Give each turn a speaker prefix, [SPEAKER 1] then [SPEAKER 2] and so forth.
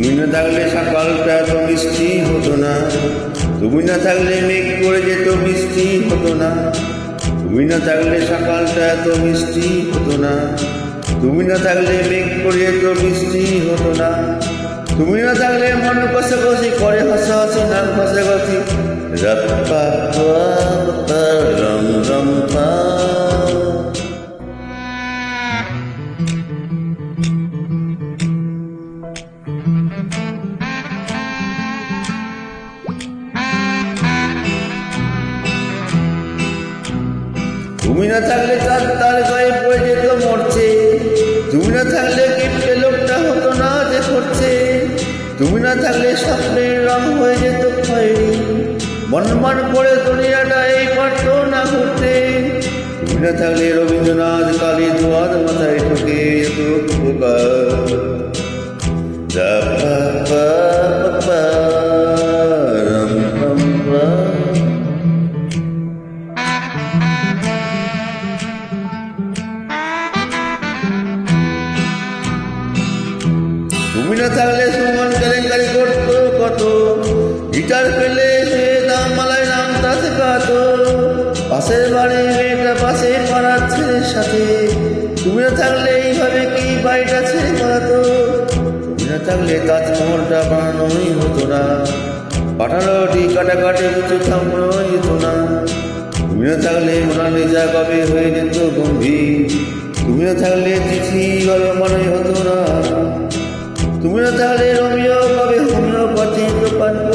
[SPEAKER 1] থাকলে সকালটা এত মিষ্টি হতো না। তুমি না থাকলে মেঘ করে যেত বৃষ্টি হতো না। তুমি না থাকলে সকালটা এত মিষ্টি হতো না। তুমি না থাকলে মেঘ করে যেত বৃষ্টি হতো না। তুমি না থাকলে মন কষে কষি করে হাসা হাসি, নাক কষে কষি রাপ্পা তুমি না থাকলে তার তার গায়ে পড়ে যেত, মরছে। তুমি না থাকলে কিপটে লোকটা হতো না যে করছে। তুমি না থাকলে স্বপ্নের রং হয়ে যেত খয়েরি মনমান করে দুনিয়াটা এই পারত না ঘুরতে। তুমি না থাকলে রবীন্দ্রনাথ কালী দুয়ার মাথায় ঠকে যেত তুমি না থাকলে সুমন কেলেঙ্কারি করতো কত? গিটার পেলে সে দাম মালায় নাম তাতে কাত পাশের বাড়ি মেয়েটা পাশে পাড়ার ছেলের সাথে। তুমি থাকলে এইভাবে কি বাড়িটা ছেড়ে পালাতো তুমি না থাকলে তাজমহলটা বানানোই হতো না। পাঠানোটি কাটাকাটি কিছু থামানোই যেত না। তুমি না থাকলে মোনালিজা কবে হয়ে যেত গম্ভীর। তুমি না থাকলে চিঠি গল্প মনে হতো না। Una tarde lo vio, lo vio, lo vio, lo